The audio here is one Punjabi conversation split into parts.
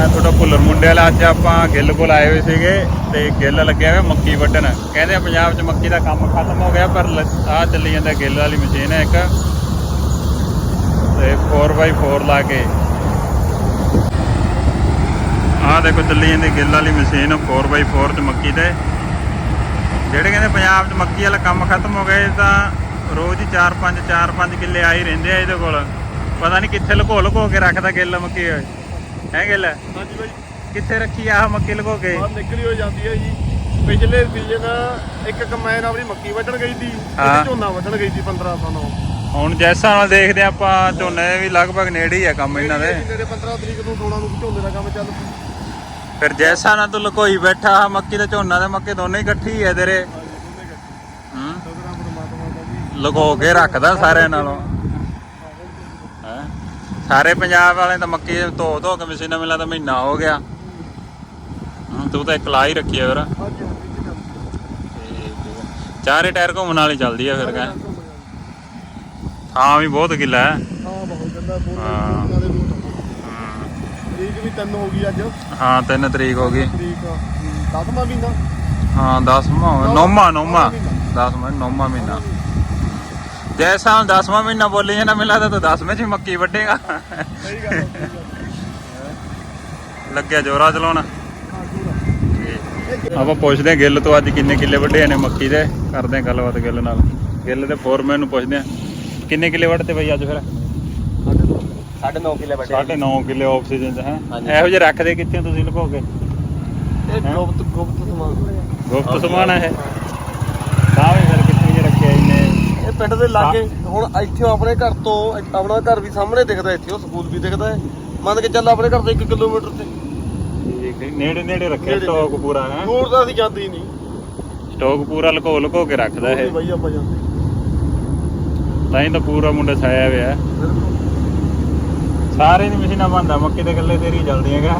ਮੈਂ ਤੁਹਾਡਾ ਭੁੱਲਰ ਮੁੰਡੇ ਵਾਲਾ, ਅੱਜ ਆਪਾਂ ਗਿੱਲ ਕੋਲ ਆਏ ਹੋਏ ਸੀਗੇ ਤੇ ਗਿੱਲ ਲੱਗਿਆ ਹੋਇਆ ਮੱਕੀ ਵੱਢਣ। ਕਹਿੰਦੇ ਪੰਜਾਬ 'ਚ ਮੱਕੀ ਦਾ ਕੰਮ ਖਤਮ ਹੋ ਗਿਆ, ਪਰ ਆ ਚੱਲੀ ਜਾਂਦਾ ਗਿੱਲ ਵਾਲੀ ਮਸ਼ੀਨ ਹੈ ਇੱਕ। ਤੇ 4x4 ਲਾ ਕੇ। ਆਹ ਦੇਖੋ ਚੱਲੀ ਜਾਂਦੀ ਗਿੱਲ ਵਾਲੀ ਮਸ਼ੀਨ 4x4 ਚ ਮੱਕੀ ਤੇ। ਜਿਹੜੇ ਕਹਿੰਦੇ ਪੰਜਾਬ 'ਚ ਮੱਕੀ ਵਾਲਾ ਕੰਮ ਖਤਮ ਹੋ ਗਿਆ ਤਾਂ ਰੋਜ਼ ਹੀ 4-5 4-5 ਕਿੱਲੇ ਆ ਹੀ ਰਹਿੰਦੇ ਆ ਇਹਦੇ ਕੋਲ। ਪਤਾ ਨਹੀਂ ਕਿੱਥੇ ਲੁਕੋ ਲੁਕੋ ਕੇ ਰੱਖਦਾ ਗਿੱਲ ਮੱਕੀ। ਹੈ ਗਿੱਲ? ਹਾਂਜੀ ਬਾਈ। ਕਿੱਥੇ ਰੱਖੀ ਆ ਆਹ ਮੱਕੀ ਲੁਕੋ ਕੇ? ਬਾਹਰ ਨਿਕਲੀ ਹੋ ਜਾਂਦੀ ਹੈ ਜੀ। ਪਿਛਲੇ ਸੀਜ਼ਨ ਇੱਕ ਕਮੈਨ ਆਪਣੀ ਮੱਕੀ ਵੱਢਣ ਗਈ ਸੀ। ਹਾਂ। ਇੱਕ ਝੋਨਾ ਵੱਢਣ ਗਈ ਸੀ 1500 ਨੂੰ। ਹੁਣ ਜੈਸਾ ਨਾਲ ਦੇਖਦੇ ਹਾਂ ਆਪਾਂ ਝੋਨੇ ਵੀ ਲਗਭਗ ਨੇੜੇ ਹੀ ਆ ਕੰਮ ਇਹਨਾਂ ਦੇ। ਜਿਹੜੇ 15 ਤਰੀਕ ਨੂੰ 16 ਨੂੰ ਝੋਨੇ ਦਾ ਕੰਮ ਚੱਲ। ਫਿਰ ਜੈਸਾ ਨਾਲ ਤੂੰ ਲੁਕੋਈ ਬੈਠਾ ਆਹ ਮੱਕੀ ਤੇ ਝੋਨਾ ਤੇ ਮੱਕੀ ਦੋਨੇ ਹੀ ਇਕੱਠੀ ਹੈ ਤੇਰੇ। ਹੂੰ। ਸਤਿਨਾਮ ਪਰਮਾਤਮਾ ਦਾ ਜੀ। ਲੁਕੋ ਕੇ ਰੱਖਦਾ ਸਾਰਿਆਂ ਨਾਲੋਂ। ਸਾਰੇ ਪੰਜਾਬ ਵਾਲੇ ਤਾਂ ਮੱਕੀ ਧੋ ਧੋ ਕੇ ਮਸ਼ੀਨਾਂ ਮਿਲਾ ਤਾਂ ਮਹੀਨਾ ਹੋ ਗਿਆ। ਤੂੰ ਤਾਂ ਇੱਕ ਲਾ ਹੀ ਰੱਖੀ ਹਾਂਜੀ ਚਾਰੇ ਟਾਇਰ ਘੁੰਮਣ ਵਾਲੀ ਚੱਲਦੀ ਆ ਫਿਰ ਕਾ ਹਾਂ ਵੀ ਬਹੁਤ ਗਿੱਲਾ ਹੈ। ਹਾਂ ਬਹੁਤ ਗੰਦਾ ਹੂੰ। ਤਰੀਕ ਵੀ ਤਿੰਨ ਹੋ ਗਈ ਅੱਜ। ਹਾਂ 3 ਤਰੀਕ ਹੋ ਗਈ। ਤਰੀਕ 10ਵਾਂ ਮਹੀਨਾ। ਹਾਂ 10ਵਾਂ ਨੌਵਾਂ ਨੌਵਾਂ। 10ਵਾਂ ਨੌਵਾਂ ਮਹੀਨਾ। ਜੈਸਾ ਹੁਣ 10ਵਾਂ ਮਹੀਨਾ ਬੋਲੀ ਜਾਂਦਾ ਮੈਨੂੰ ਲੱਗਦਾ ਤੂੰ 10ਵੇਂ ਚ ਹੀ ਮੱਕੀ ਵੱਢੇਗਾ। ਸਹੀ ਗੱਲ। ਲੱਗਿਆ ਜੋਰਾ ਚਲਾਉਣਾ। ਆਪਾਂ ਪੁੱਛਦੇ ਗਿੱਲ ਤੋਂ ਅੱਜ ਕਿੰਨੇ ਕਿੱਲੇ ਵੱਢੇ ਨੇ ਮੱਕੀ ਦੇ? ਕਰਦੇ ਗੱਲਬਾਤ ਗਿੱਲ ਨਾਲ। ਗਿੱਲ ਦੇ ਫੋਰਮੈਨ ਨੂੰ ਪੁੱਛਦੇ ਹਾਂ। ਕਿੰਨੇ ਕਿੱਲੇ ਵੱਢਤੇ ਬਈ ਅੱਜ ਫਿਰ? ਸਾਢੇ 9 ਕਿਲੇ ਸਾਢੇ 9 ਕਿੱਲੇ ਆਕਸੀਜਨ ਹੈ। ਇਹੋ ਜਿਹੇ ਰੱਖਦੇ ਕਿੱਥੇ ਤੁਸੀਂ ਲੁਕੋ ਕੇ? ਗੁਪਤ ਗੁਪਤ ਸਮਾਨ। ਗੁਪਤ ਸਮਾਨ ਹੈ ਇਹ ਤਾਂ ਵੀ ਫਿਰ ਕਿੱਥੇ ਜੇ ਰੱਖਿਆ ਇੰਨੇ ਇਹ ਪਿੰਡ ਦੇ ਲਾਗੇ। ਹੁਣ ਇੱਥੇ ਆਪਣੇ ਘਰ ਤੋਂ ਆਪਣਾ ਘਰ ਵੀ ਸਾਹਮਣੇ ਦਿਖਦਾ ਇੱਥੇ ਉਹ ਸਕੂਲ ਵੀ ਦਿਖਦਾ ਹੈ। ਮੰਨ ਕੇ ਚੱਲ ਆਪਣੇ ਘਰ ਤੋਂ 1 ਕਿਲੋਮੀਟਰ ਤੇ ਠੀਕ ਹੈ ਨੇੜੇ ਨੇੜੇ ਰੱਖਿਆ ਨੇੜੇ- ਸਟਾਕ ਪੂਰਾ ਹੈ? ਦੂਰ ਤਾਂ ਅਸੀਂ ਜਾਂਦੇ ਹੀ ਨਹੀਂ। ਸਟਾਕ ਪੂਰਾ ਲੁਕੋ ਲੁਕੋ ਕੇ ਰੱਖਦਾ ਇਹ। ਬਾਈ ਆਪਾਂ ਜਾਂਦੇ। ਤਾਂ ਹੀ ਤਾਂ ਪੂਰਾ ਮੁੰਡਾ ਛਾਇਆ ਹੋਇਆ ਹੈ। ਸਾਰੇ ਦੀ ਮਸ਼ੀਨਾਂ ਬੰਦਾ ਮੱਕੀ ਦੇ ਗੱਲੇ ਤੇਰੀ ਚੱਲਦੀਆਂ ਗਾ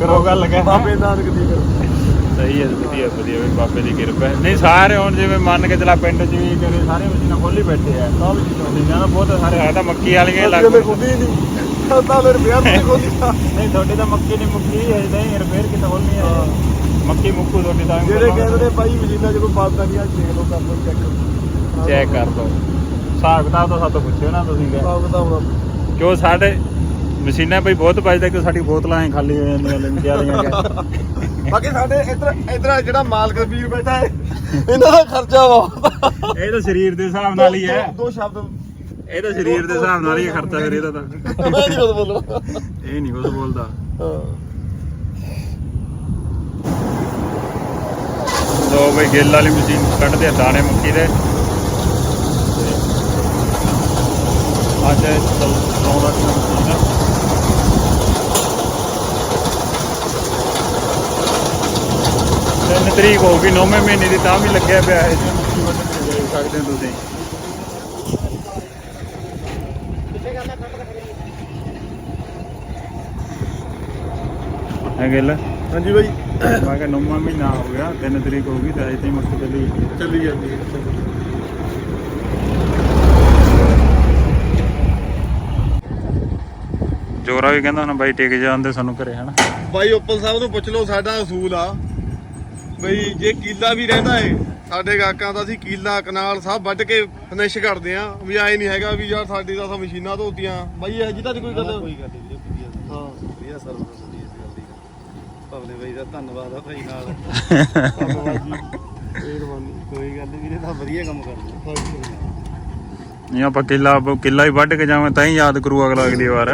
ਕਰੋ ਗੱਲ ਕਹਿ। ਬਾਬੇ ਨਾਨਕ ਦੀ ਕਰ। ਸਹੀ ਹੈ ਵਧੀਆ ਵਧੀਆ ਵੀ ਬਾਬੇ ਦੀ ਕਿਰਪਾ ਹੈ। ਨਹੀਂ ਸਾਰੇ ਹੁਣ ਜਿਵੇਂ ਮੰਨ ਕੇ ਚਲਾ ਪਿੰਡ 'ਚ ਵੀ ਤੇਰੇ ਸਾਰੇ ਮਸ਼ੀਨਾਂ ਖੋਲੀ ਬੈਠੇ ਆ ਸਭ ਚੀਜ਼ਾਂ ਤਾਂ ਬਹੁਤ ਸਾਰੇ ਆ ਤਾਂ ਮੱਕੀ ਵਾਲੀਆਂ ਲੱਗ ਲੱਗ ਖੁੱਦੀ ਨਹੀਂ ਤਾਂ ਮੇਰੇ ਵਿਆਹ ਤੇ ਖੁੱਦੀ ਨਹੀਂ ਤੁਹਾਡੀ ਤਾਂ ਮੱਕੀ ਨਹੀਂ ਮੁੱਕੀ ਹੈ ਨਹੀਂ ਰਿਪੇਅਰ ਕਿਤਾ ਖੋਲਣੀ ਹੈ। ਮੱਕੀ ਮੁੱਕੂ ਤੁਹਾਡੀ ਤਾਂ ਜਿਹੜੇ ਕਹਿੰਦੇ ਨੇ ਬਾਈ ਮਸ਼ੀਨਾਂ ਜਦੋਂ ਬਾਤਾਂ ਨਹੀਂ ਆ ਦੇਖ ਲਓ ਕਰ ਲਓ ਚੈੱਕ ਚੈੱਕ ਕਰ ਲਓ। ਹਿਸਾਬ ਕਿਤਾਬ ਤਾਂ ਸਾਤੋਂ ਪੁੱਛਿਓ ਨਾ ਤੁਸੀਂ। ਕਿ ਸਾਬ ਦਾ ਹੁਣ ਕਿਉਂ ਸਾਡੇ ਮਸ਼ੀਨਾਂ ਬਈ ਬਹੁਤ ਬਚਦਾ ਕਿ ਸਾਡੀ ਬੋਤਲਾਂ ਐ ਖਾਲੀ ਹੋ ਜਾਂਦੀਆਂ ਵਾਲੀਆਂ ਕਿ ਬਾਕੀ ਸਾਡੇ ਇਧਰ ਇਧਰ ਜਿਹੜਾ ਮਾਲਕ ਵੀਰ ਬੈਠਾ ਹੈ ਇਹਨਾਂ ਦਾ ਖਰਚਾ ਬਹੁਤ। ਇਹ ਤਾਂ ਸਰੀਰ ਦੇ ਹਿਸਾਬ ਨਾਲ ਹੀ ਹੈ। ਦੋ- ਸ਼ਬਦ। ਇਹ ਤਾਂ ਸਰੀਰ ਦੇ ਹਿਸਾਬ ਨਾਲ ਹੀ ਖਰਚਾ ਫਿਰ ਇਹਦਾ ਤਾਂ। ਮੈਂ ਨਹੀਂ ਕੁਝ ਬੋਲਣਾ ਇਹ ਨਹੀਂ ਕੁਝ ਬੋਲਦਾ। ਹਾਂ। ਦੋ ਬਈ ਗਿੱਲ ਵਾਲੀ ਮਸ਼ੀਨ ਕੱਢਦੇ ਆ ਦਾਣੇ ਮੱਕੀ ਦੇ। ਅੱਜ ਚਲਾਉਂਦਾ ਕਿ ਮਸ਼ੀਨ ਆ। ਤਰੀਕ ਹੋ ਗਈ ਨੌਵੇਂ ਮਹੀਨੇ ਦੀ ਤਾਂ ਵੀ ਲੱਗਿਆ ਪਿਆ ਹੈ ਦੇਖ ਸਕਦੇ ਹੋ ਤੁਸੀਂ ਹੈ ਗਿੱਲ? ਹਾਂਜੀ ਬਾਈ। ਮੈਂ ਕਿਹਾ ਨੌਵਾਂ ਮਹੀਨਾ ਹੋ ਗਿਆ ਤਿੰਨ ਤਰੀਕ ਹੋ ਗਈ ਤਾਂ ਅਜੇ ਤਾਈਂ ਮੱਕੀ ਚੱਲੀ ਜਾਂਦੀ ਹੈ। ਚੱਲੀ ਜਾਂਦੀ ਹੈ ਜੋਰਾ ਵੀ ਕਹਿੰਦਾ ਹੁਣ ਬਾਈ ਟਿਕ ਜਾਂਦੇ ਸਾਨੂੰ ਘਰੇ ਹਨਾ? ਬਾਈ ਉੱਪਲ ਸਾਹਿਬ ਨੂੰ ਪੁੱਛ ਲਓ ਸਾਡਾ ਅਸੂਲ ਆ। ਬਈ ਜੇ ਕੀਲਾ ਵੀ ਰਹਿੰਦਾ ਏ ਸਾਡੇ ਗਾਕਾਂ ਦਾ ਅਸੀਂ ਕੀਲਾ ਕਨਾਲ ਸਭ ਵੱਢ ਕੇ ਫਿਨਿਸ਼ ਕਰਦੇ ਆ। ਵੀ ਐ ਨਹੀਂ ਹੈਗਾ ਵੀ ਯਾਰ ਸਾਡੀ ਤਾਂ ਸਭ ਮਸ਼ੀਨਾਂ ਧੋਤੀਆਂ। ਬਾਈ ਇਹ ਜੀ ਤਾਂ ਕੋਈ ਗੱਲ? ਕੋਈ ਗੱਲ ਨਹੀਂ ਵੀਰੇ ਵਧੀਆ ਹਾਂ। ਵਧੀਆ ਸਰਵਿਸ ਹੁੰਦੀ ਇਸ ਗੱਲ ਦੀ ਬਾਈ ਦਾ ਧੰਨਵਾਦ ਆ ਭਾਈ ਨਾਲ। ਧੰਨਵਾਦ ਜੀ ਮਿਹਰਬਾਨੀ ਕੋਈ ਗੱਲ ਨਹੀਂ ਵੀਰੇ ਤਾਂ ਵਧੀਆ ਕੰਮ ਕਰਦੇ ਨਹੀਂ ਆਪਾਂ ਕਿੱਲਾ ਕਿੱਲਾ ਹੀ ਵੱਢ ਕੇ ਜਾਵਾਂ ਤਾਂ ਹੀ ਯਾਦ ਕਰੂ ਅਗਲਾ ਅਗਲੀ ਵਾਰ।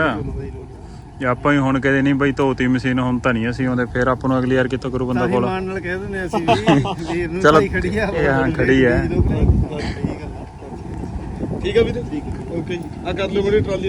ਜੇ ਆਪਾਂ ਹੀ ਹੁਣ ਕਦੇ ਨਹੀਂ ਬਈ ਧੋਤੀ ਮਸ਼ੀਨ ਹੁਣ ਤਾਂ ਨਹੀਂ ਅਸੀਂ ਆਉਂਦੇ ਫਿਰ ਆਪਾਂ ਨੂੰ ਅਗਲੀ ਵਾਰ ਕਿੱਥੋਂ ਕਰੂ ਬੰਦਾ ਕੋਲ ਮਾਣ ਨਾਲ ਕਹਿ ਦਿੰਦੇ ਅਸੀਂ ਵੀ ਵੀਰ ਨੂੰ ਚਲੋ, ਖੜੀ ਆ ਇਹ ਹਾਂ, ਖੜੀ ਆ। ਠੀਕ ਆ ਵੀਰੇ? ਠੀਕ ਓਕੇ ਜੀ। ਆ ਕਰ ਲਿਓ ਮੇਰੀ ਟਰਾਲੀ